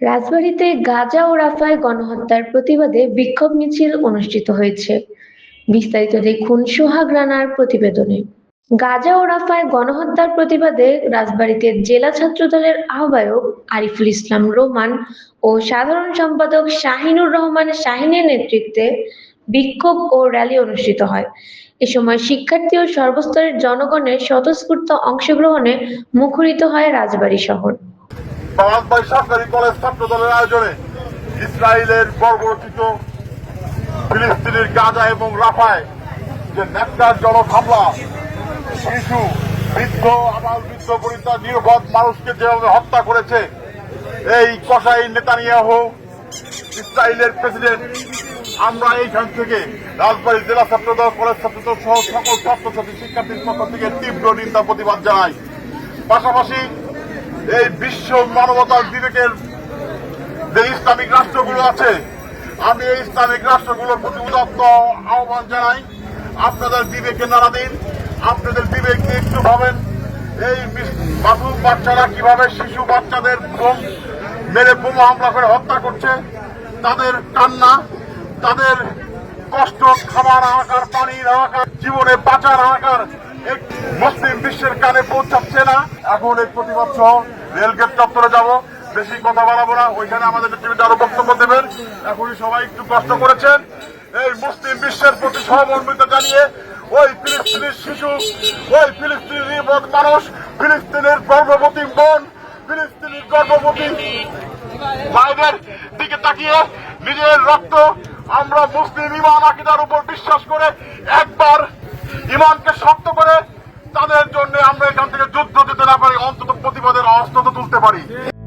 রাজবাড়ীতে গাজা ও রাফায় গণহত্যার প্রতিবাদে বিক্ষোভ মিছিল অনুষ্ঠিত হয়েছে। বিস্তারিত দেখুন সোহাগ রানার প্রতিবেদনে। গাজা ও রাফায় গণহত্যার প্রতিবাদে রাজবাড়ীতে জেলা ছাত্রদলের আহ্বায়ক আরিফুল ইসলাম রোমান ও সাধারণ সম্পাদক শাহিনুর রহমান শাহিনের নেতৃত্বে বিক্ষোভ ও র্যালি অনুষ্ঠিত হয়। এ সময় শিক্ষার্থী ও সর্বস্তরের জনগণের স্বতঃস্ফূর্ত অংশগ্রহণে মুখরিত হয় রাজবাড়ী শহর। বাংলাদেশ সরকারি কলেজ ছাত্র দলের আয়োজনে ইসরায়েলের বর্বরচিত ফিলিস্তিনের গাজা এবং রাফায় যে নেকটার জনক হামলা, শিশু, বৃদ্ধ আবাল বৃদ্ধ বনিতা নিরপদ মানুষকে যেভাবে হত্যা করেছে, এই কসাই নেতানিয়াহু, ইসরায়েলের প্রেসিডেন্ট, আমরা এইখান থেকে রাজবাড়ী জেলা ছাত্র দল, কলেজ ছাত্র দল সহ সকল ছাত্রছাত্রী, শিক্ষার্থীর পক্ষ থেকে তীব্র নিন্দা প্রতিবাদ জানাই। পাশাপাশি এই বিশ্ব মানবতার বিবেকের যে ইসলামিক রাষ্ট্রগুলো আছে, আমি এই ইসলামিক রাষ্ট্রগুলোর প্রতি উদাত্ত আহ্বান জানাই। আপনাদের বিবেকে নাড়া দিন, আপনাদের বিবেক একটু ভাবেন। এই মিস- মাসুম বাচ্চারা কীভাবে শিশু বাচ্চাদের বোম মেরে বোমা হামলা করে হত্যা করছে, তাদের কান্না, তাদের কষ্ট খাবার হাহাকার, পানির হাহাকার, জীবনে বাঁচার হাহাকার মুসলিম বিশ্বের কানে পৌঁছাচ্ছে না। এখন এই প্রতিবাদ সহ রেলগেট চত্বরে যাব, বেশি কথা বাড়াবো না, ওইখানে আমাদের টিভিতে আরও বক্তব্য দেবেন। এখনই সবাই একটু কষ্ট করেছেন। এই মুসলিম বিশ্বের প্রতি সহমর্মিতা জানিয়ে, ওই ফিলিস্তিনের শিশু, ওই ফিলিস্তিনের নির্বোধ মানুষ, ফিলিস্তিনের গর্ভবতী বোন, ফিলিস্তিনের গর্ভবতী মায়েদের দিকে তাকিয়ে নিজের রক্ত আমরা মুসলিম ইমান আকিদার উপর বিশ্বাস করে একবার ইমানকে শক্ত করে তাদের জন্য আমরা এখান থেকে যুদ্ধ যেতে